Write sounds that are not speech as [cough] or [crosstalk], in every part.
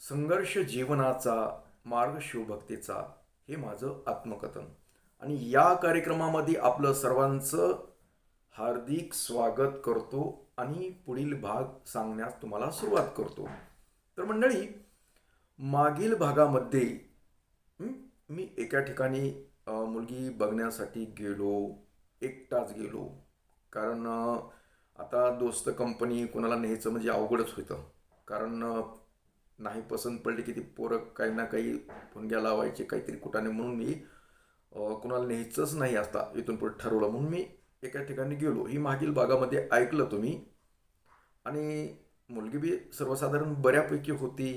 संघर्ष जीवनाचा मार्ग शिवभक्तीचा हे माझं आत्मकथन. आणि या कार्यक्रमामध्ये आपलं सर्वांचं हार्दिक स्वागत करतो आणि पुढील भाग सांगण्यास तुम्हाला सुरुवात करतो. तर मंडळी मागील भागामध्ये मी एका ठिकाणी मुलगी बघण्यासाठी गेलो एकटाच गेलो. कारण आता दोस्त कंपनी कोणाला न्यायचं म्हणजे अवघडच होतं. कारण नाही पसंत पडली की ती पोरं काही ना काही फुनग्या लावायचे काहीतरी कुठाने म्हणून मी कुणाला न्यायचंच नाही असता इथून पुढे ठरवलं. म्हणून मी एका ठिकाणी गेलो. ही मागील भागामध्ये ऐकलं तुम्ही. आणि मुलगी बी सर्वसाधारण बऱ्यापैकी होती.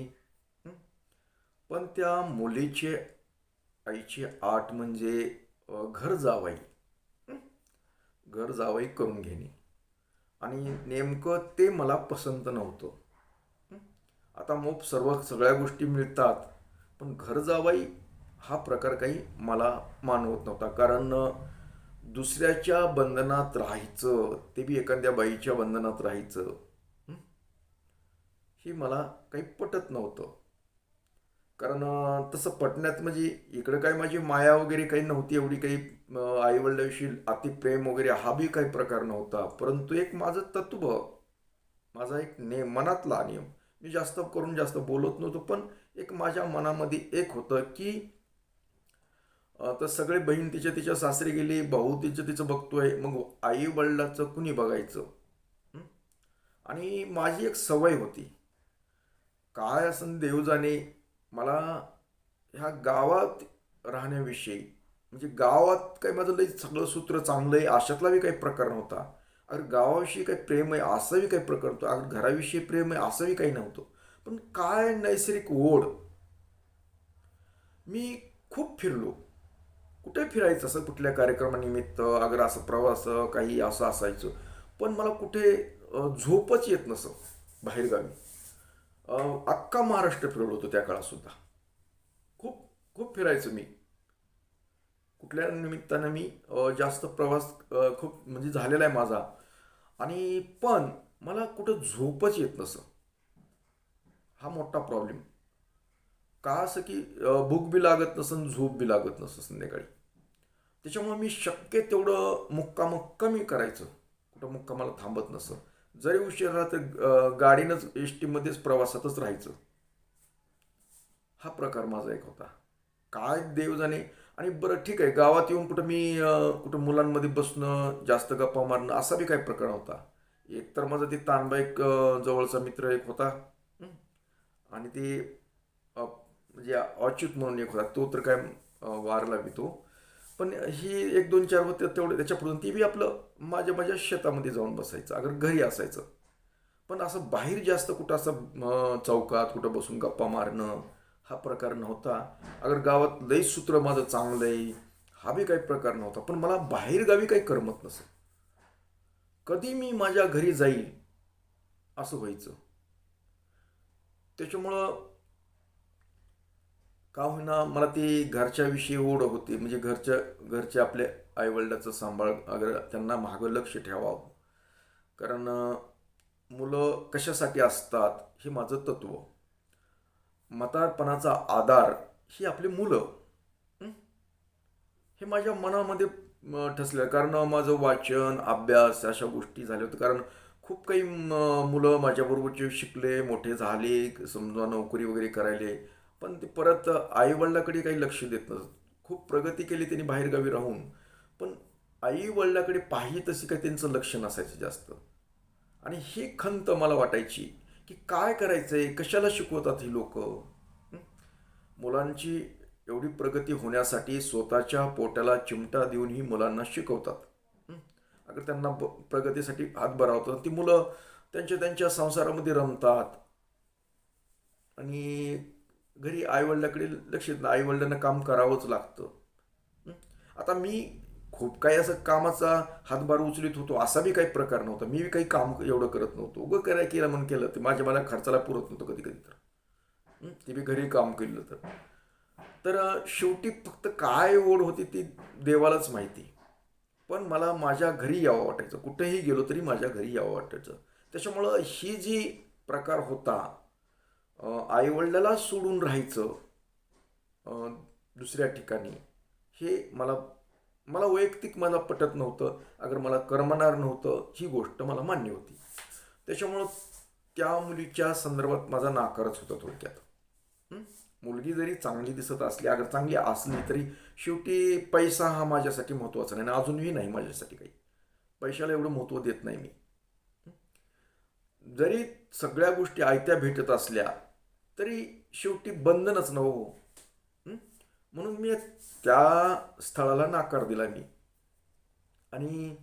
पण त्या मुलीचे आईची आठ म्हणजे घर जावाई. घर जावाई करून घेणे. आणि नेमकं ते मला पसंत नव्हतं. आता मोप सर्व सगळ्या गोष्टी मिळतात. पण घर जावाई हा प्रकार काही मला मानवत नव्हता. कारण दुसऱ्याच्या बंधनात राहायचं ते बी एखाद्या बाईच्या बंधनात राहायचं हे? मला काही पटत नव्हतं. कारण तसं पटण्यात म्हणजे इकडं काय माझी माया वगैरे काही नव्हती एवढी काही आई अतिप्रेम वगैरे हा बी काही प्रकार नव्हता. परंतु एक माझं तत्व माझा एक ने मनातला नियम मी जास्त करून जास्त बोलत नव्हतो पण एक माझ्या मनामध्ये एक होतं की तर सगळे बहीण तिच्या तिच्या सासरी गेली भाऊ तिचं तिचं बघतोय मग आई वडिलाचं कुणी बघायचं? आणि माझी एक सवय होती. काय असं देव जाणे मला ह्या गावात राहण्याविषयी म्हणजे गावात काही माझं लई सगळं सूत्र चांगलं आहे अशातला बी काही प्रकार नव्हता. अरे गावाविषयी काही प्रेम आहे असंही काही प्रकार होतो. अगर घराविषयी प्रेम आहे असंही काही नव्हतं. पण काय नैसर्गिक ओढ. मी खूप फिरलो. कुठे फिरायचं? असं कुठल्या कार्यक्रमानिमित्त अगर असं प्रवास काही असं असायचं. पण मला कुठे झोपच येत नसं बाहेरगावी. अख्खा महाराष्ट्र फिरवलो होतो त्या काळात सुद्धा. खूप खूप फिरायचं मी. कुठल्या निमित्तानं मी जास्त प्रवास खूप म्हणजे झालेला आहे माझा. आणि पण मला कुठं झोपच येत नसं. हा मोठा प्रॉब्लेम का असं की भूक बी लागत नसन झोप बी लागत नसं संध्याकाळी. त्याच्यामुळे मी शक्य तेवढं मुक्काम कमी करायचं. कुठं मुक्कामाला थांबत नसं. जरी उशीर तर गाडीनंच एस टीमध्येच प्रवासातच राहायचं. हा प्रकार माझा एक होता. काय देव जाणे आणि बरं ठीक आहे. गावात येऊन कुठं मी कुठं मुलांमध्ये बसणं जास्त गप्पा मारणं असा बी काही प्रकार होता. एक तर माझा ते तानबाईक जवळचा मित्र एक होता. आणि ते म्हणजे अच्युत म्हणून एक होता. तो तर काय वारला बी तो. पण ही एक दोन चार होते तेवढे त्याच्यापुढून ती बी आपलं माझ्या माझ्या शेतामध्ये जाऊन बसायचं. अगर घरी असायचं. पण असं बाहेर जास्त कुठं असं चौकात कुठं बसून गप्पा मारणं हा प्रकार नव्हता. अगर गावात लई सूत्र माझं चांगलं आहे हा बी काही प्रकार नव्हता. पण मला बाहेर गावी काही करमत नसं कधी मी माझ्या घरी जाईल असं व्हायचं. त्याच्यामुळं का होईना मला ती घरच्याविषयी ओढ होती. म्हणजे घरच्या घरचे आपल्या आईवडिलाचं सांभाळ अगर त्यांना मागं लक्ष ठेवावं. कारण मुलं कशासाठी असतात हे माझं तत्व. म्हातारपणाचा आधार ही आपली मुलं. हे? माझ्या मनामध्ये ठसलं कारण माझं वाचन अभ्यास अशा गोष्टी झाल्या होत्या. कारण खूप काही मुलं माझ्याबरोबरचे शिकले मोठे झाले समजा नोकरी वगैरे करायले. पण ते परत आईवडिलाकडे काही लक्ष देत नसत. खूप प्रगती केली त्यांनी बाहेरगावी राहून. पण आईवडिलाकडे पाहिजे तशी काही त्यांचं लक्ष नसायचं जास्त. आणि ही खंत मला वाटायची. की काय करायचं आहे कशाला शिकवतात ही लोक? मुलांची एवढी प्रगती होण्यासाठी स्वतःच्या पोटाला चिमटा देऊन ही मुलांना शिकवतात. अगर त्यांना प्रगतीसाठी हात भरावतात ती मुलं त्यांच्या त्यांच्या संसारामध्ये रमतात. आणि घरी आईवडिलाकडे लक्ष देत आईवडिलांना काम करावंच लागतं. आता मी खूप काही असं कामाचा हातभार उचलित होतो असा बी काही प्रकार नव्हता. मी बी काही काम एवढं करत नव्हतो. उगं करायला केलं म्हणून केलं ते माझ्या मला खर्चाला पुरत नव्हतं कधी कधी तर. ते बी घरी काम केलं तर. तर शेवटी फक्त काय ओढ होती ती देवालाच माहिती. पण मला माझ्या घरी यावं वाटायचं. कुठेही गेलो तरी माझ्या घरी यावं वाटायचं. त्याच्यामुळं ही जी प्रकार होता आईवडिलाला सोडून राहायचं दुसऱ्या ठिकाणी हे मला मला वैयक्तिक मला पटत नव्हतं अगर मला करमणार नव्हतं ही गोष्ट मला मान्य होती. त्याच्यामुळं त्या मुलीच्या संदर्भात माझा नाकारच होता थोडक्यात. मुलगी जरी चांगली दिसत असली अगर चांगली असली तरी शेवटी पैसा हा माझ्यासाठी महत्त्वाचा नाही आणि अजूनही नाही माझ्यासाठी काही. पैशाला एवढं महत्त्व देत नाही मी. जरी सगळ्या गोष्टी आयत्या भेटत असल्या तरी शेवटी बंधनच नव म्हणून मी त्या स्थळाला नाकार दिला मी. आणि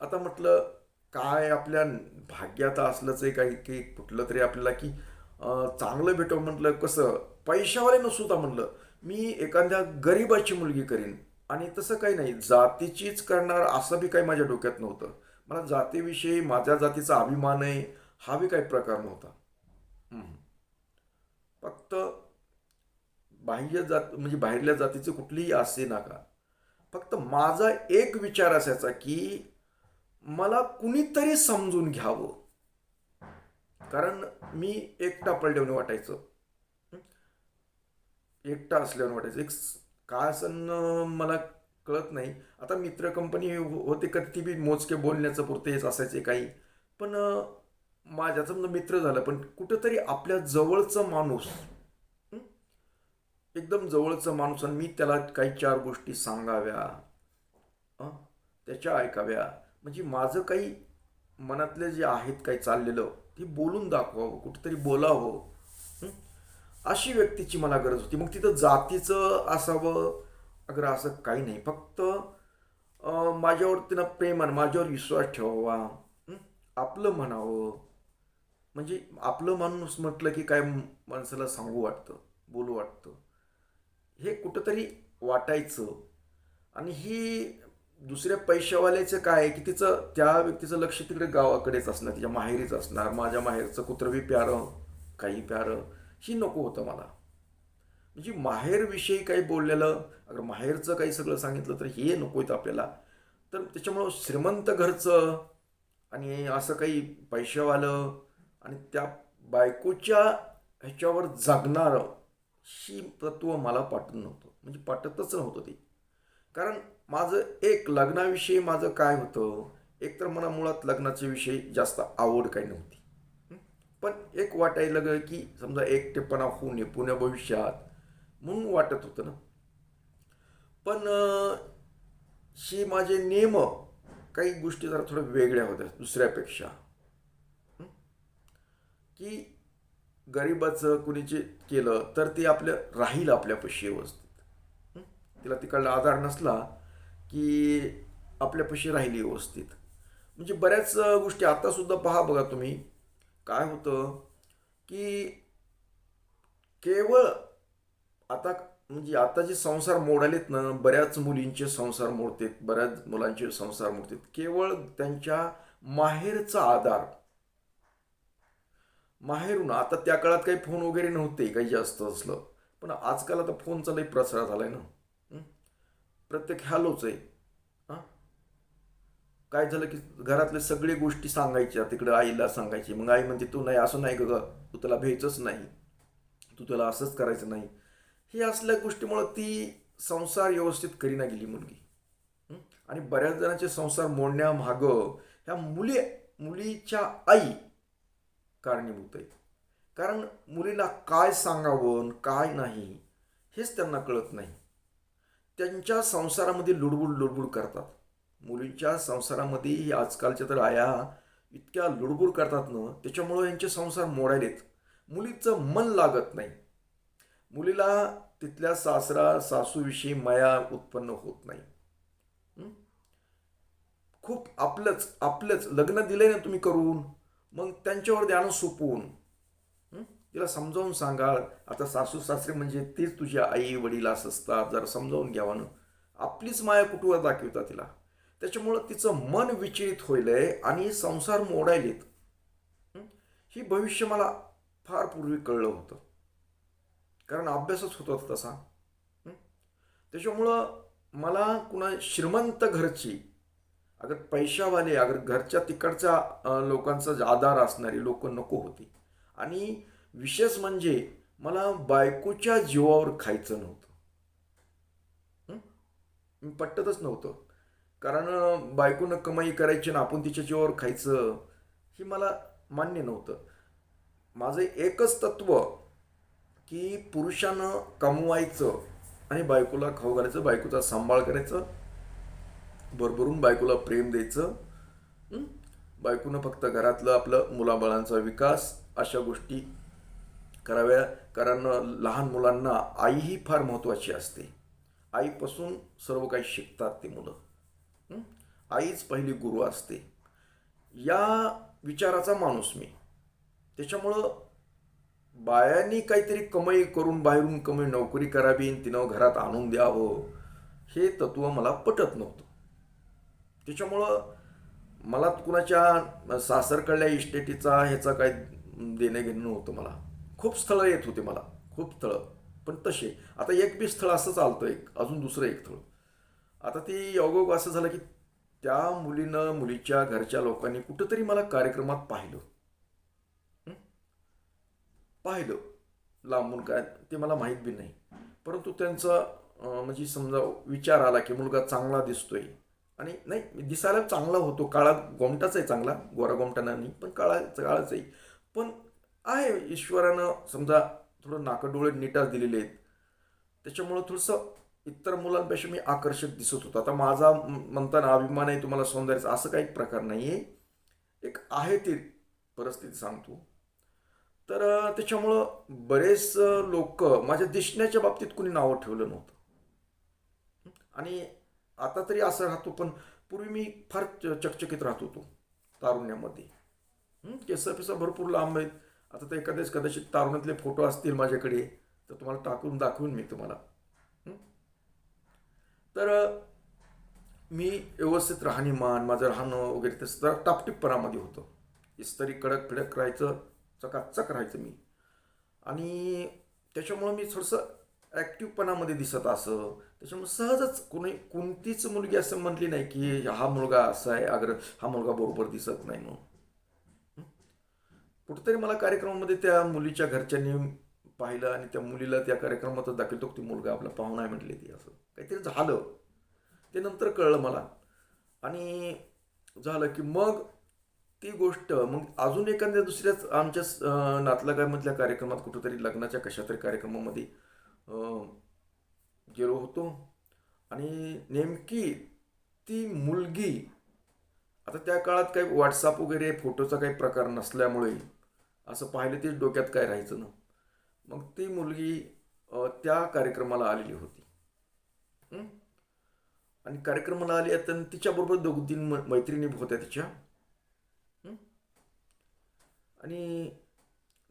आता म्हटलं काय आपल्या भाग्यात असलंच आहे काही की कुठलं तरी आपल्याला की चांगलं भेटव म्हटलं कसं? पैशावाले नसुता म्हटलं. मी एखाद्या गरीबाची मुलगी करीन. आणि तसं काही नाही. जातीचीच करणार असं बी काही माझ्या डोक्यात नव्हतं. मला जातीविषयी माझ्या जातीचा अभिमान आहे हा बी काही प्रकार नव्हता. फक्त बाह्य जात म्हणजे बाहेरल्या जातीचे कुठलीही असे नका. फक्त माझा एक विचार असायचा की मला कुणीतरी समजून घ्यावं. कारण मी एकटा पडल्याने वाटायचं. एकटा असल्याने वाटायचं. एक काय असं मला कळत नाही. आता मित्र कंपनी होते का ती बी मोजके बोलण्याचं पुरते हेच असायचे काही. पण माझ्याचं समजा मित्र झालं पण कुठंतरी आपल्या जवळचं माणूस एकदम जवळचा माणूस आणि मी त्याला काही चार गोष्टी सांगाव्या त्याच्या ऐकाव्या. म्हणजे माझं काही मनातले जे आहेत काही चाललेलं ते बोलून दाखवावं कुठेतरी बोलावं अशी व्यक्तीची मला गरज होती. मग तिथं जातीचं असावं अगर असं काही नाही. फक्त माझ्यावर तिनं प्रेमान माझ्यावर विश्वास ठेवावा आपलं म्हणावं. म्हणजे आपलं माणूस म्हटलं की काय माणसाला सांगू वाटतं बोलू वाटतं. हे कुठंतरी वाटायचं. आणि ही दुसऱ्या पैशावाल्याचं काय आहे की तिचं त्या व्यक्तीचं लक्ष तिकडे गावाकडेच असणार तिच्या माहेरीच असणार माझ्या माहेरचं कुत्रवी प्यारं काही प्यारं ही नको होतं मला. म्हणजे माहेरविषयी काही बोललेलं अगर माहेरचं काही सगळं सांगितलं तर हे नको येतं आपल्याला. तर त्याच्यामुळं श्रीमंत घरचं आणि असं काही पैशावालं आणि त्या बायकोच्या ह्याच्यावर जगणारं ही तत्व मला पाठत नव्हतं. म्हणजे पाठतच नव्हतं ते. कारण माझं एक लग्नाविषयी माझं काय होतं एक तर मला मुळात लग्नाच्या विषयी जास्त आवड काही नव्हती. पण एक वाटायला लागलं की समजा एकटेपणा होऊ नये पुण्या भविष्यात म्हणून वाटत होतं ना. पण शी ही माझे नियम काही गोष्टी जरा थोड्या वेगळ्या होत्या दुसऱ्यापेक्षा. की गरिबाचं कुणीचे केलं तर ते आपलं राहील आपल्यापाशी व्यवस्थित. तिला तिकडला आधार नसला की आपल्यापाशी राहिली व्यवस्थित. म्हणजे बऱ्याच गोष्टी आतासुद्धा पहा बघा तुम्ही. काय होतं की केवळ आता म्हणजे आता जे संसार मोडालेत ना बऱ्याच मुलींचे संसार मोडतात बऱ्याच मुलांचे संसार मोडतात. केवळ त्यांच्या माहेरचा आधार माहेरून. आता त्या काळात काही फोन वगैरे नव्हते काही जास्त असलं. पण आजकाल आता फोनचा लई प्रसार झाला आहे ना प्रत्येक हॅलोच आहे. हां? काय झालं की घरातले सगळे गोष्टी सांगायच्या तिकडे आईला सांगायची. मग आई म्हणते तू नाही असं नाही ग तू त्याला भ्यायचंच नाही. तू त्याला असंच करायचं नाही. हे असल्या गोष्टीमुळं ती संसार व्यवस्थित करीना गेली मुलगी. आणि बऱ्याच जणांचे संसार मोडण्यामागं ह्या मुली मुलीच्या आई कारणीभूत आहे कारण मुलीला काय सांगावं काय नाही हेच त्यांना कळत नाही. त्यांच्या संसारामध्ये लुडबुड लुडबुड करतात. मुलींच्या संसारामध्ये आजकालच्या तर आया इतक्या लुडबुड करतात ना त्याच्यामुळं यांचे संसार मोडायलेत मुलीचं मन लागत नाही. मुलीला तिथल्या सासरा सासूविषयी माया उत्पन्न होत नाही. खूप आपलंच आपलंच लग्न दिलंय ना तुम्ही करून. मग त्यांच्यावर ध्यान सोपवून तिला समजावून सांगाल आता सासू सासरे म्हणजे तीच तुझी आई वडील असं असतात जरा समजावून घ्यावानं आपलीच माया कुटुंबात दाखवता तिला. त्याच्यामुळं तिचं मन विचलित होईल आणि संसार मोडायलेत ही? भविष्य मला फार पूर्वी कळलं होतं. कारण अभ्यासच होता तसा. त्याच्यामुळं मला कुणा श्रीमंत घरची अगर पैशावाले अगर घरच्या तिकडच्या लोकांचा आधार असणारी लोक नको होती. आणि विशेष म्हणजे मला बायकोच्या जीवावर खायचं नव्हतं. मी पटतच नव्हतं. कारण बायकोनं कमाई करायची ना आपण तिच्या जीवावर खायचं हे मला मान्य नव्हतं. माझं एकच तत्व की पुरुषानं कमवायचं आणि बायकोला खाऊ घालायचं बायकोचा सांभाळ करायचं भरभरून बायकोला प्रेम द्यायचं बायकोनं फक्त घरातलं आपलं मुलाबाळांचा विकास अशा गोष्टी कराव्या कारण लहान मुलांना आई ही फार महत्त्वाची असते. आईपासून सर्व काही शिकतात ते मुलं. आईच पहिली गुरु असते. या विचाराचा माणूस मी. त्याच्यामुळं बायांनी काहीतरी कमाई करून बाहेरून कमाई नोकरी करावी आणि तिनं घरात आणून द्यावं हे तत्व मला पटत नव्हतं. त्याच्यामुळं मला कुणाच्या सासरकडल्या इस्टेटीचा ह्याचा काही देणं घेणं नव्हतं मला. खूप स्थळं येत होते मला. खूप स्थळं. पण तसे. आता एक बी स्थळ असं चालतं एक अजून दुसरं एक स्थळ. आता ती योगोग असं झालं की त्या मुलीनं मुलीच्या घरच्या लोकांनी कुठंतरी मला कार्यक्रमात पाहिलं. पाहिलं. लांबून काय ते मला माहीत बी नाही. परंतु त्यांचा म्हणजे समजा विचार आला की मुलगा चांगला दिसतोय. आणि नाही दिसायला चांगला होतो. काळा गोमटाच आहे चांगला गोरा गोमटा नाही पण काळा काळाच आहे पण आहे ईश्वरानं समजा थोडं नाकडोळे नीटाच दिलेले आहेत. त्याच्यामुळं थोडंसं इतर मुलांपेक्षा मी आकर्षक दिसत होतो. आता माझा म्हणताना अभिमान आहे तुम्हाला सौंदर्याचा असं काही प्रकार नाही आहे एक आहे ती परिस्थिती सांगतो. तर त्याच्यामुळं बरेच लोक माझ्या दिसण्याच्या बाबतीत कुणी नावं ठेवलं नव्हतं. आणि आता तरी असं राहतो पण पूर्वी मी फार च- चकचकीत राहत होतो तारुण्यामध्ये. हं, केस पिसा भरपूर लांब आहेत. आता ते एखाद्याच कदाचित तारुण्यातले फोटो असतील माझ्याकडे तर तुम्हाला टाकून दाखवून मी तुम्हाला. तर मी व्यवस्थित राहणीमान माझं राहणं वगैरे ते जरा टापटीपणामध्ये होतं. इस्तरी कडक फिडक राहायचं चकाचक राहायचं मी. आणि त्याच्यामुळं मी थोडंसं ॲक्टिव्हपणामध्ये दिसत असं. त्याच्यामुळे सहजच कोणी कोणतीच मुलगी असं म्हटली नाही की हा मुलगा असा आहे अगर हा मुलगा बरोबर दिसत नाही म्हणून. कुठेतरी मला कार्यक्रमामध्ये त्या मुलीच्या घरच्यांनी पाहिलं आणि त्या मुलीला त्या कार्यक्रमातच दाखवतो की मुलगा आपला पाहुणा आहे म्हटले ती असं. काहीतरी झालं. ते नंतर कळलं मला. आणि झालं की मग ती गोष्ट मग अजून एखाद्या दुसऱ्याच आमच्या नातलगामधल्या कार्यक्रमात कुठंतरी लग्नाच्या कशा तरी कार्यक्रमामध्ये गेलो होतो. आणि नेमकी ती मुलगी आता त्या काळात काही व्हॉट्सअप वगैरे फोटोचा काही प्रकार नसल्यामुळे असं पाहिलं ते डोक्यात काय राहायचं ना. मग ती मुलगी त्या कार्यक्रमाला आलेली होती. आणि कार्यक्रमाला आली आता तर तिच्याबरोबर दोघ तीन म- मैत्रिणी होत्या तिच्या. आणि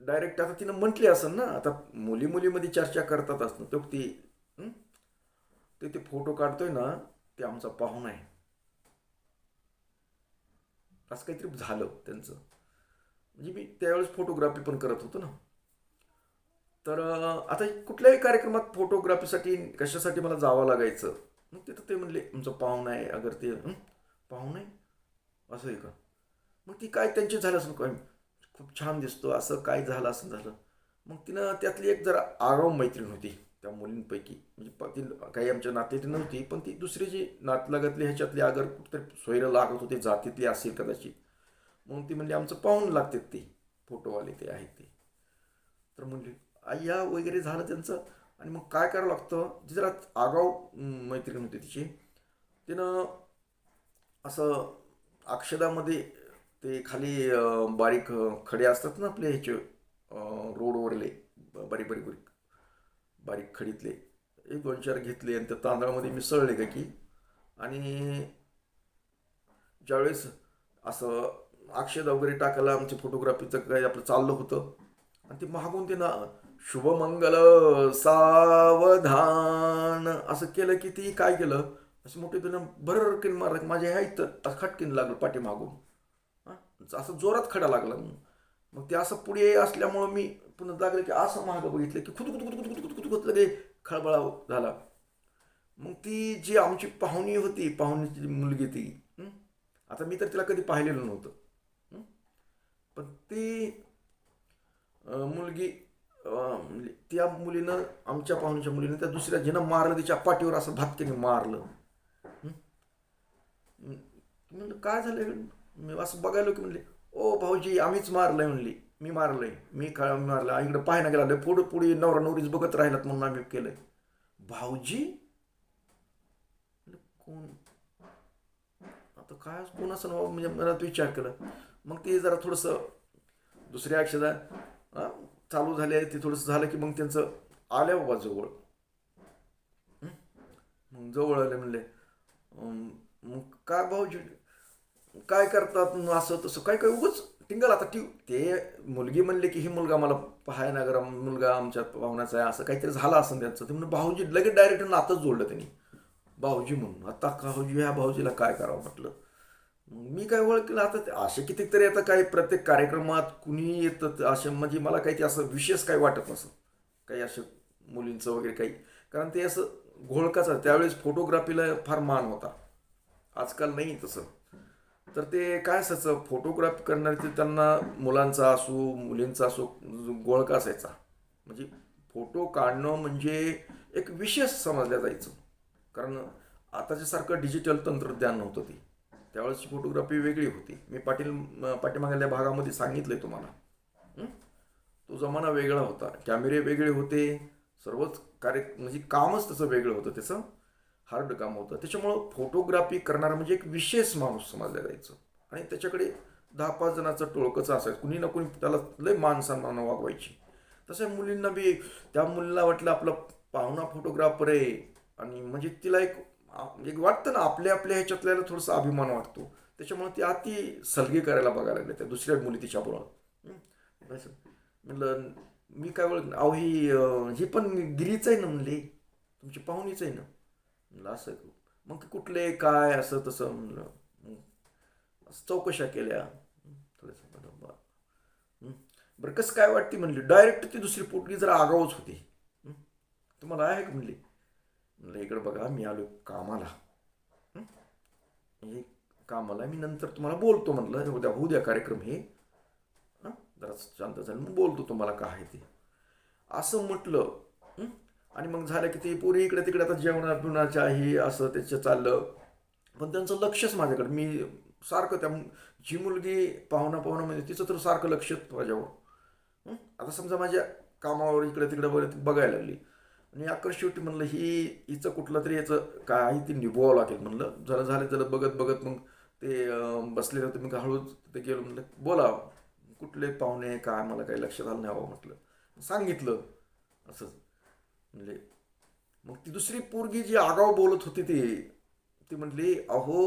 डायरेक्ट आता तिनं म्हटली असेल ना आता मुली मुलीमध्ये चर्चा करतात असणं तो ती ते ते फोटो काढतोय ना ते आमचा पाहुणा आहे. असं काहीतरी झालं त्यांचं. म्हणजे मी त्यावेळेस फोटोग्राफी पण करत होतो ना. तर आता कुठल्याही कार्यक्रमात फोटोग्राफीसाठी कशासाठी मला जावं लागायचं? मग तिथं ते म्हणले तुमचं पाहुणा आहे अगर ते पाहुणा आहे? असं आहे का? मग ती काय त्यांचे झालं असं काय? खूप छान दिसतो असं काय झालं असं झालं. मग तिनं त्यातली एक जरा आगाव मैत्रीण होती त्या मुलींपैकी. म्हणजे ती काही आमच्या नात्यातली नव्हती पण ती दुसरी जी नातलगातली ह्याच्यातली आगर कुठेतरी सोयरं लागत होते जातीतली असेल कदाचित. म्हणून ती म्हणजे आमचं पाहून लागतात ते फोटोवाले ते आहेत ते. तर म्हणजे आय्या वगैरे झालं त्यांचं. आणि मग काय करावं लागतं? जी जरा आगाव मैत्रीण होती तिची. तिनं असं अक्षदामध्ये ते खाली बारीक खडे असतात ना आपले ह्याचे रोडवरले ब- बारीक बारीक बारीक बारीक खडीतले. एक दोन चार घेतले आणि त्या तांदळामध्ये मिसळले का की? आणि ज्यावेळेस असं अक्षद वगैरे टाकायला आमच्या फोटोग्राफीचं काही आपलं चाललं होतं आणि ते मागून ते ना शुभमंगल सावधान असं केलं की ती काय केलं? असं मोठे त्यानं भरकिन मारलं माझ्या ह्या इथं खटकिन लागलं पाठीमागून. असं जोरात खडा लागला. मग मग ते असं पुढे असल्यामुळं मी पुन्हा लागलं की असं मागं बघितलं की खुद खुद खुद खुद खुद खुद खुद लगे खळबळा झाला. मग ती जी आमची पाहुणी होती पाहुणीची मुलगी ती आता मी तर तिला कधी पाहिलेलं नव्हतं. पण ती मुलगी म्हणजे त्या मुलीनं आमच्या पाहुणीच्या मुलीनं त्या दुसऱ्या जिनं मारलं तिच्या पाठीवर असं भातकीने मारलं. म्हणलं काय झालं मी असं बघायला की म्हणले ओ भाऊजी आम्हीच मारलंय म्हणली. मी मारलंय. मी काय मारलं. इकडे पाहायला गेला पुढे पुढे नवरा नवरीच बघत राहिलात म्हणून आम्ही केलंय. भाऊजी? कोण? आता काय कोण असं म्हणजे मला विचार केला. मग ते जरा थोडंसं दुसऱ्या अक्षदा चालू झाले ते थोडंसं झालं की मग त्यांचं आल्या बाबा जवळ. मग जवळ आले म्हणले. मग काय भाऊजी? काय करतात असं तसं काय काय उगच टिंगल आता टी ते मुलगी म्हणले की ही मुलगा मला पाहायना गरम मुलगा आमच्या पाहुण्याचा आहे असं काहीतरी झालं असं त्यांचं. ते म्हणून भाऊजी लगेच डायरेक्ट नातच जोडलं त्यांनी. भाऊजी म्हणून आता भाऊजी ह्या हो, भाऊजीला काय करावं म्हटलं? मी काय ओळखलं आता असे कितीतरी आता काही प्रत्येक कार्यक्रमात कुणी येतं असे म्हणजे मला काही ते असं विशेष काही वाटत नसं काही असं मुलींचं वगैरे काही. कारण ते असं घोळकाचं त्यावेळेस फोटोग्राफीला फार मान होता. आजकाल नाही तसं. तर ते काय असायचं फोटोग्राफी करणारे ते त्यांना मुलांचा असो मुलींचा असो गोळका असायचा. म्हणजे फोटो काढणं म्हणजे एक विशेष समजल्या जायचं. कारण आताच्या सारखं डिजिटल तंत्रज्ञान नव्हतं ती. त्यावेळेसची फोटोग्राफी वेगळी होती. मी पाटील पाठीमागल्या भागामध्ये सांगितलं तुम्हाला. तो जमाना वेगळा होता. कॅमेरे वेगळे होते. सर्वच कार्य म्हणजे कामच तसं वेगळं होतं त्याचं. हार्ड काम होतं. त्याच्यामुळं फोटोग्राफी करणारा म्हणजे एक विशेष माणूस समजला जायचं आणि त्याच्याकडे दहा पाच जणाचं टोळकंच असायचं. कुणी ना कुणी त्याला लय मान सन्मान वागवायची. तसं मुलींना बी त्या मुलीला वाटलं आपला पाहुणा फोटोग्राफर आहे. आणि म्हणजे तिला एक एक वाटतं ना आपल्या आपल्या ह्याच्यातल्याला थोडासा अभिमान वाटतो. त्याच्यामुळे ती अति सलगे करायला बघायला लागले त्या दुसऱ्या मुली तिच्याबरोबर म्हटलं मी काय बोल अहो ही ही पण गिरीच आहे ना म्हणली तुमची पाहुणीच आहे ना. म्हणलं असं मग कुठले काय असं तसं म्हणलं. चौकशा केल्या. थोडंसं बरं. बरं. कसं काय वाटते म्हणली डायरेक्ट ती दुसरी पोटगी जरा आगाऊच होती. तुम्हाला आहे का म्हणली? म्हणलं इकडं बघा मी आलो कामाला. हे कामाला मी नंतर तुम्हाला बोलतो म्हणलं. उद्या होऊ द्या कार्यक्रम हे? जरा शांत झालं मग बोलतो तुम्हाला काय आहे ते. असं म्हटलं आणि मग झालं की ते पोरी इकडे तिकडे आता जेवण पिवणाच्या आहे असं त्याचं चाललं. पण त्यांचं लक्षच माझ्याकडे मी सारखं त्या जी मुलगी पाहुणा पाहुणा म्हणजे तिचं तर सारखं लक्षच माझ्यावर. आता समजा माझ्या कामावर इकडे तिकडे बघ बघायला लागली. आणि अकर शेवटी म्हणलं ही हिचं कुठलं तरी याचं काय आहे ती निभवावं लागेल. म्हणलं झालं झालं त्याला बघत बघत मग ते बसलेलं होतं मी हळूच तिथे गेलो. म्हणलं बोला कुठले पाहुणे काय मला काही लक्षात आलं नाही हवं म्हटलं. सांगितलं असंच म्हणले मग ती दुसरी पोरगी जी आगाव बोलत होती ती ती म्हटली अहो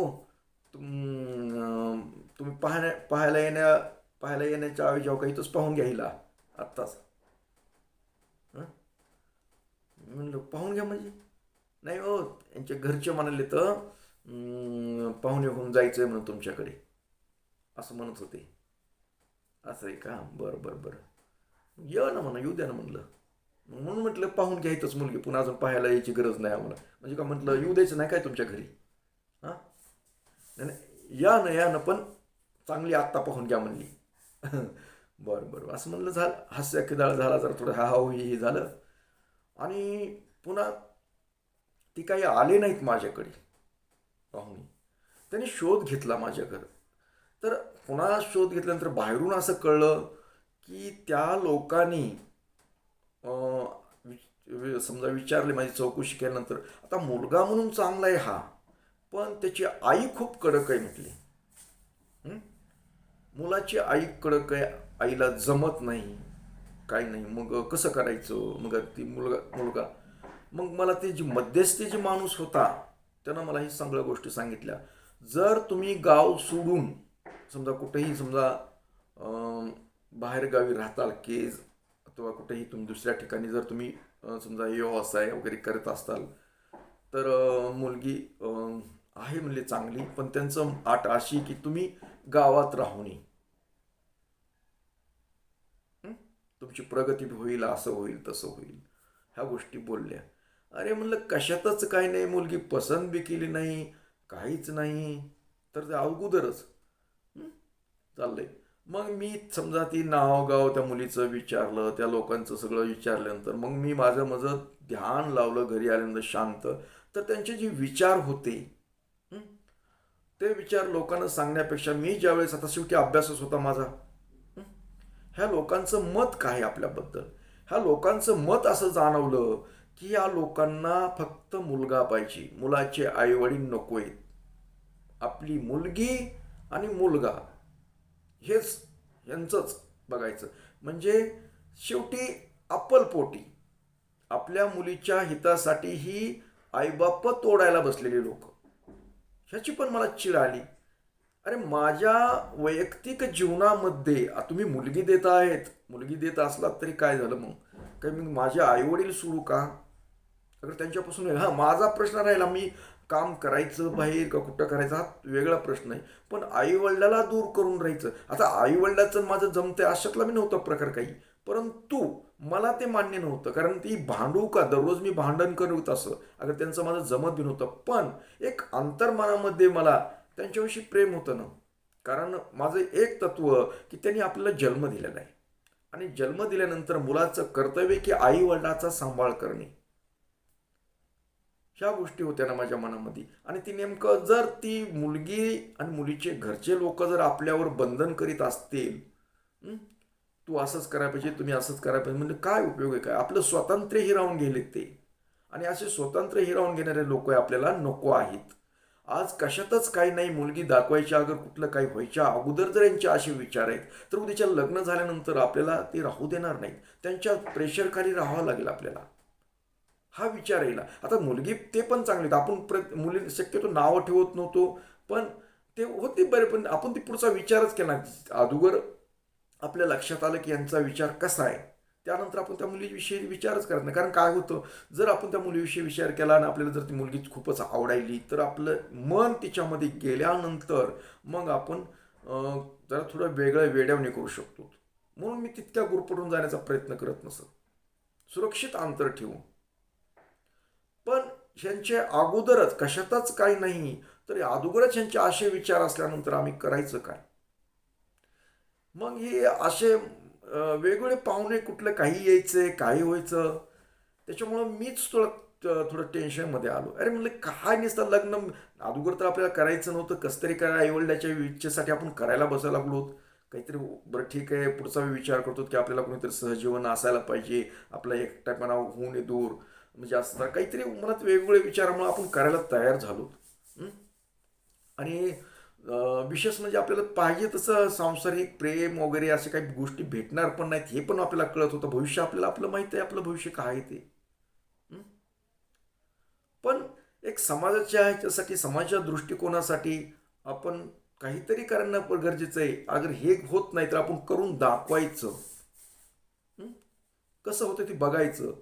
तुम तुम्ही पाहण्या पाहायला येण्या पाहायला येण्याच्या आवी काही तोच पाहून घ्यायला आत्ताच. म्हणलं पाहून घ्या म्हणजे. नाही हो यांच्या घरचे म्हणाले तर पाहुणे होऊन जायचं आहे म्हणून तुमच्याकडे. असं म्हणत होते. असं आहे का? बरं बरं बरं. ये ना म्हणा येऊ द्या ना म्हणलं. म्हणून म्हटलं पाहून घ्यायचंच मुलगी. पुन्हा अजून पाहायला यायची गरज नाही आम्हाला. म्हणजे का म्हटलं येऊ द्यायचं नाही काय तुमच्या घरी? हां? नाही नाही. या ना या ना पण चांगली आत्ता पाहून घ्या म्हणली. [laughs] बरं बरं. असं म्हणलं झालं. हास्य खिदाळ झाला जरा थोडं हा हा हे झालं. आणि पुन्हा ती काही आले नाहीत माझ्याकडे. पाहुणे त्यांनी शोध घेतला माझ्याकडं. तर पुन्हा शोध घेतल्यानंतर बाहेरून असं कळलं की त्या लोकांनी वि- समजा विचारले माझी चौकशी केल्यानंतर आता मुलगा म्हणून चांगला आहे हा पण त्याची आई खूप कडक आहे म्हटली. मुलाची आई कडक आहे आईला जमत नाही काय नाही. मग कसं करायचं? मग ती मुलगा मुलगा. मग मला ते जी मध्यस्थी जे माणूस होता त्यानं मला ही सगळ्या गोष्टी सांगितल्या. जर तुम्ही गाव सोडून समजा कुठेही समजा बाहेरगावी राहताल केज किंवा कुठेही तुम्ही दुसऱ्या ठिकाणी जर तुम्ही समजा समजा व्यवसाय वगैरे करत असाल तर मुलगी आहे म्हणजे चांगली पण त्यांचं आट अशी की तुम्ही गावात राहून तुमची प्रगती होईल असं होईल तसं होईल. ह्या गोष्टी बोलल्या. अरे म्हणलं कशातच काही नाही मुलगी पसंत बी केली नाही काहीच नाही तर ते अगोदरच चाललंय. मग मी समजा ती नाव गाव त्या मुलीचं विचारलं त्या लोकांचं सगळं विचारल्यानंतर मग मी माझं माझं ध्यान लावलं घरी आल्यानंतर शांत. तर त्यांचे जे विचार होते ते विचार लोकांना सांगण्यापेक्षा मी ज्यावेळेस आता शेवटी अभ्यासच होता माझा ह्या लोकांचं मत काय आहे आपल्याबद्दल? ह्या लोकांचं मत असं जाणवलं की या लोकांना फक्त मुलगा पाहिजे. मुलाचे आईवडील नको आहेत. आपली मुलगी आणि मुलगा. हेच यांचंच बघायचं. म्हणजे शेवटी अप्पलपोटी आपल्या मुलीच्या हितासाठी ही आईबाप तोडायला बसलेली लोक. ह्याची पण मला चिड आली. अरे माझ्या वैयक्तिक जीवनामध्ये तुम्ही मुलगी देत आहेत. मुलगी देत असलात तरी काय झालं मग? काय मी माझे आईवडील सोडू का? अगर त्यांच्यापासून हां माझा प्रश्न राहिला. मी काम करायचं बाहेर का कुठं करायचं हा वेगळा प्रश्न आहे. पण आईवडिलाला दूर करून राहायचं. आता आईवडिलाचं माझं जमतंय अशातला मी नव्हता प्रकार काही. परंतु मला ते मान्य नव्हतं. कारण ती भांडू का? दररोज मी भांडण करत असं. अगर त्यांचं माझं जमत बी नव्हतं. पण एक अंतर्मनामध्ये मला त्यांच्याविषयी प्रेम होतं ना. कारण माझं एक तत्व की त्यांनी आपल्याला जन्म दिलेला आहे. आणि जन्म दिल्यानंतर मुलाचं कर्तव्य की आई वडिलाचा सांभाळ करणे. ह्या गोष्टी होत्या ना माझ्या मनामध्ये. आणि ती नेमकं जर ती मुलगी आणि मुलीचे घरचे लोक जर आपल्यावर बंधन करीत असतील तू असंच करायला पाहिजे तुम्ही असंच करायला पाहिजे. म्हणजे काय उपयोग आहे काय? आपलं स्वातंत्र्य हिरावून गेले ते. आणि असे स्वतंत्र हिरावून घेणारे लोक आपल्याला नको आहेत. आज कशातच काही नाही मुलगी दाखवायच्या अगर कुठलं काही व्हायच्या अगोदर जर यांचे असे विचार आहेत तर उद्याच्या लग्न झाल्यानंतर आपल्याला ते राहू देणार नाहीत. त्यांच्या प्रेशरखाली राहावं लागेल आपल्याला. हा विचार येईल. आता मुलगी ते पण चांगली आपण प्र मुली शक्यतो नावं ठेवत नव्हतो. पण ते होते बरे पण आपण ते पुढचा विचारच केला अगोदर आपल्या लक्षात आलं की यांचा विचार कसा आहे. त्यानंतर आपण त्या मुलीविषयी विचारच करत नाही. कारण काय होतं? जर आपण त्या मुलीविषयी विचार केला आणि आपल्याला जर ती मुलगी खूपच आवडायली तर आपलं मन तिच्यामध्ये गेल्यानंतर मग आपण जरा थोडं वेगळं वेड्यावणी करू शकतो. म्हणून मी तितक्या गुरपटून जाण्याचा प्रयत्न करत नसत. सुरक्षित अंतर ठेवून. ह्यांचे अगोदरच कशातच काही नाही तरी अगोदरच ह्यांचे असे विचार असल्यानंतर आम्ही करायचं काय? मग हे असे वेगवेगळे पाहुणे कुठलं काही यायचे काही व्हायचं. त्याच्यामुळं मीच थोडं थोडं टेन्शनमध्ये आलो. अरे म्हणलं काय नसतं लग्न अगोदर तर आपल्याला करायचं नव्हतं कसं तरी करा आईवडिलाच्या इच्छेसाठी आपण करायला बसायला लागलो. काहीतरी बरं ठीक आहे पुढचा विचार करतो की आपल्याला कोणीतरी सहजीवन असायला पाहिजे आपला एकटापणा होऊ नये दूर. म्हणजे असता काहीतरी मनात वेगवेगळे विचारामुळे आपण करायला तयार झालो. आणि विशेष म्हणजे आपल्याला पाहिजे तसं सांसारिक प्रेम वगैरे असे काही गोष्टी भेटणार पण नाहीत हे पण आपल्याला कळत होतं. भविष्य आपल्याला आपलं माहीत आहे आपलं भविष्य काय आहे ते. पण एक समाजाच्या ह्याच्यासाठी समाजाच्या दृष्टिकोनासाठी आपण काहीतरी करणं पण गरजेचं आहे. अगर हे होत नाही तर आपण करून दाखवायचं. कसं होतं ते बघायचं.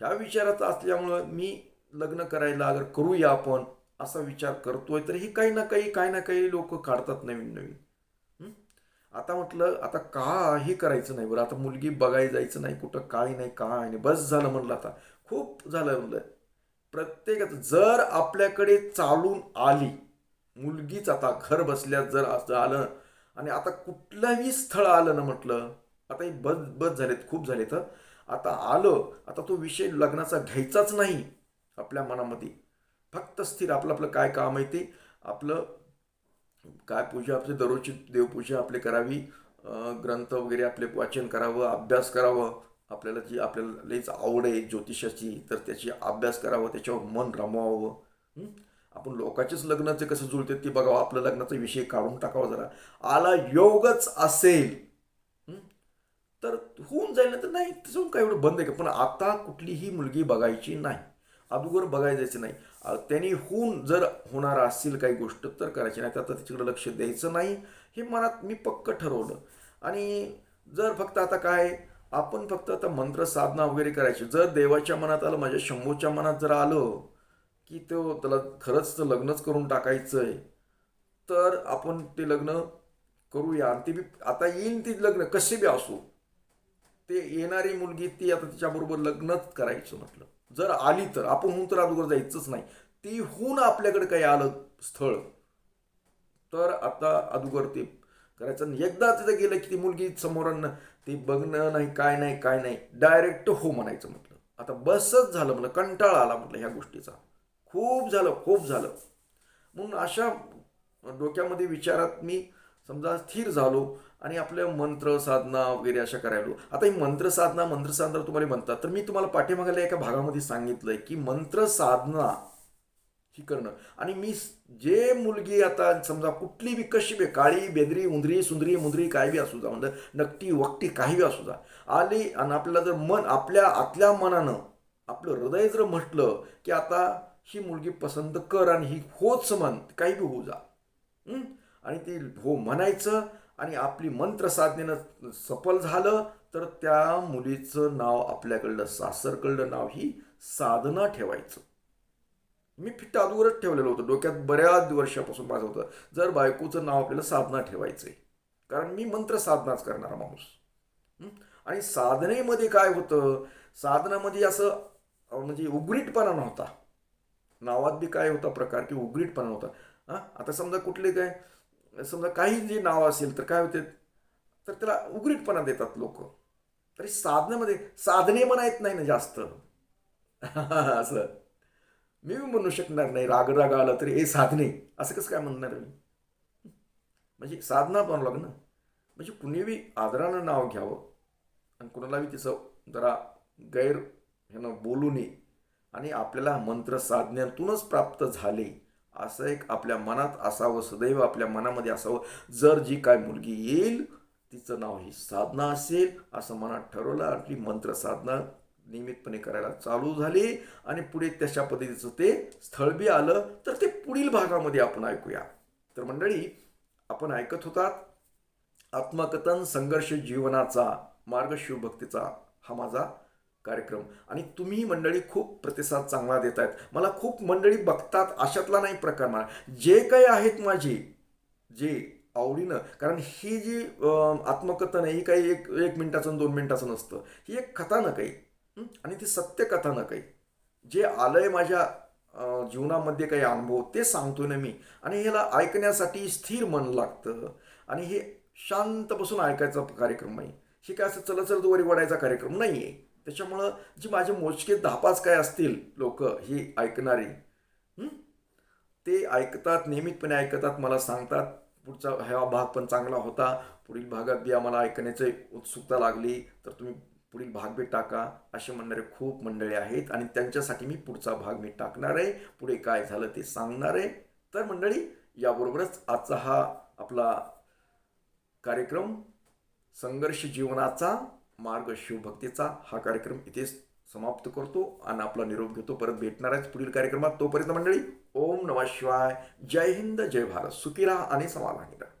ह्या विचारात असल्यामुळं मी लग्न करायला अगर करूया आपण असा विचार करतोय तर ही काही ना काही काही ना काही लोक काढतात नवीन नवीन. आता म्हटलं आता का हे करायचं नाही बरं? आता मुलगी बघायला जायचं नाही कुठं काय नाही काय नाही. बस झालं म्हणलं आता. खूप झालं म्हणलं. प्रत्येकाचं जर आपल्याकडे चालून आली मुलगीच आता घर बसल्या जर असं आलं आणि आता कुठलंही स्थळ आलं ना म्हटलं आता हे बस बस झालेत खूप झालेत आता आलं आता तो विषय लग्नाचा घ्यायचाच नाही आपल्या मनामध्ये. फक्त स्थिर आपलं आपलं काय काम आहे ते आपलं काय पूजा आपली दररोजची देवपूजा आपली करावी ग्रंथ वगैरे आपले वाचन करावं अभ्यास करावं. आपल्याला जी आपल्याला लईच आवड आहे ज्योतिषाची तर त्याची अभ्यास करावं त्याच्यावर मन रमवावं. आपण लोकांचेच लग्नाचे कसं जुळते ते बघावं आपलं लग्नाचा विषय काढून टाकावा जरा. आला योगच असेल. तर होऊन जाईल ना तर नाही तसं काय एवढं बंद आहे का? पण आता कुठलीही मुलगी बघायची नाही. अगोदर बघायचं जायचं नाही त्यांनी होऊन जर होणार असेल काही गोष्ट तर करायची नाही. तर आता तिच्याकडे लक्ष द्यायचं नाही हे मनात मी पक्क ठरवलं. आणि जर फक्त आता काय आपण फक्त आता मंत्र साधना वगैरे करायची. जर देवाच्या मनात आलं माझ्या शंभूच्या मनात जर आलं की तो त्याला खरंच तर लग्नच करून टाकायचं आहे तर आपण ते लग्न करूया. आणि ते बी आता येईन ते लग्न कसे बी असू. ते येणारी मुलगी ती आता तिच्याबरोबर लग्नच करायचं म्हटलं. जर आली तर आपण होऊन तर अगोदर जायचंच नाही. ती होऊन आपल्याकडे काही आलं स्थळ तर आता अगोदर ते करायचं. आणि एकदा तिथं गेलं की ती मुलगी समोरांना ती बघणं नाही काय नाही काय नाही डायरेक्ट हो म्हणायचं म्हटलं. आता बसच झालं म्हटलं कंटाळा आला म्हटलं ह्या गोष्टीचा. खूप झालं खूप झालं. म्हणून अशा डोक्यामध्ये विचारात मी समजा स्थिर झालो आणि आपल्या मंत्र साधना वगैरे अशा करायलो आता ही मंत्र साधना मंत्र साधना तुम्हाला म्हणतात. तर मी तुम्हाला पाठीमागायला एका भागामध्ये सांगितलंय की मंत्र साधना ही करणं. आणि मी जे मुलगी आता समजा कुठली बी कशी बी काळी बेदरी उंदरी सुंदरी मुंदरी काय बी असू जा म्हणजे नकटी वकटी काही बी असू जा आली आणि आपल्याला जर मन आपल्या आतल्या मनानं आपलं हृदय जर म्हटलं की आता ही मुलगी पसंत कर आणि ही होच मन काही बी होऊ जा. आणि ते हो म्हणायचं आणि आपली मंत्र साधनेनं सफल झालं तर त्या मुलीचं नाव आपल्याकडलं सासरकडलं नाव ही साधना ठेवायचं. मी फिट अगोदरच ठेवलेलं होतं. डोक्यात बऱ्याच वर्षापासून माझं होतं. जर बायकोचं नाव आपल्याला साधना ठेवायचं आहे कारण मी मंत्र साधनाच करणारा माणूस. आणि साधनेमध्ये काय होतं? साधनामध्ये असं म्हणजे उघडीटपणा नव्हता. नावात बी काय होता प्रकार की उघडीटपणा होता हां? आता समजा कुठले काय समजा काही जे नाव असेल तर काय होते? तर त्याला उग्रीटपणा देतात लोक. तरी साधनेमध्ये साधने म्हणायत नाही ना जास्त. [laughs] असं. मी म्हणू शकणार नाही राग राग आला तरी हे साधने. असं कसं काय म्हणणार मी? म्हणजे साधना पण लागणं म्हणजे कुणीबी आदरानं नाव घ्यावं आणि कुणालाही तिचं जरा गैर ह्यानं बोलू नये आणि आपल्याला मंत्र साधण्यातूनच प्राप्त झाले असं एक आपल्या मनात असावं सदैव आपल्या मनामध्ये असावं. जर जी काय मुलगी येईल तिचं नाव ही साधना असेल असं मनात ठरवलं आपली मंत्र साधना नियमितपणे करायला चालू झाली आणि पुढे तशा पद्धतीचं ते स्थळ बी आलं तर ते पुढील भागामध्ये आपण ऐकूया. तर मंडळी आपण ऐकत होतात आत्मकथन संघर्ष जीवनाचा मार्ग शिवभक्तीचा हा माझा कार्यक्रम. आणि तुम्ही मंडळी खूप प्रतिसाद चांगला देत आहेत मला खूप मंडळी बघतात अशातला नाही प्रकार मला जे काही आहेत माझी जे आवडीनं कारण ही जी आत्मकथन आहे ही काही एक एक मिनिटाचं दोन मिनिटाचं नसतं. ही एक कथानक आहे. आणि ती सत्य कथानक आहे. जे आलंय माझ्या जीवनामध्ये काही अनुभव ते सांगतो ना मी. आणि ह्याला ऐकण्यासाठी स्थिर मन लागतं. आणि हे शांत बसून ऐकायचा कार्यक्रम नाही. हे काय असं चल चल वरी वडायचा कार्यक्रम नाही आहे त्याच्यामुळं जी माझे मोजके दहा पाच काय असतील लोक ही ऐकणारी ते ऐकतात नियमितपणे ऐकतात मला सांगतात. पुढचा हा भाग पण चांगला होता. पुढील भागात बी आम्हाला ऐकण्याची उत्सुकता लागली तर तुम्ही पुढील भाग बी टाका असे म्हणणारे खूप मंडळी आहेत. आणि त्यांच्यासाठी मी पुढचा भाग मी टाकणार आहे. पुढे काय झालं ते सांगणार आहे. तर मंडळी याबरोबरच आजचा हा आपला कार्यक्रम संघर्ष जीवनाचा मार्ग शिवभक्तीचा हा कार्यक्रम इथेच समाप्त करतो आणि आपला निरोप घेतो. परत भेटणार आहेच पुढील कार्यक्रमात. तोपर्यंत मंडळी ओम नमः शिवाय. जय हिंद जय भारत. सुखी राहा आणि समाधानी राहा.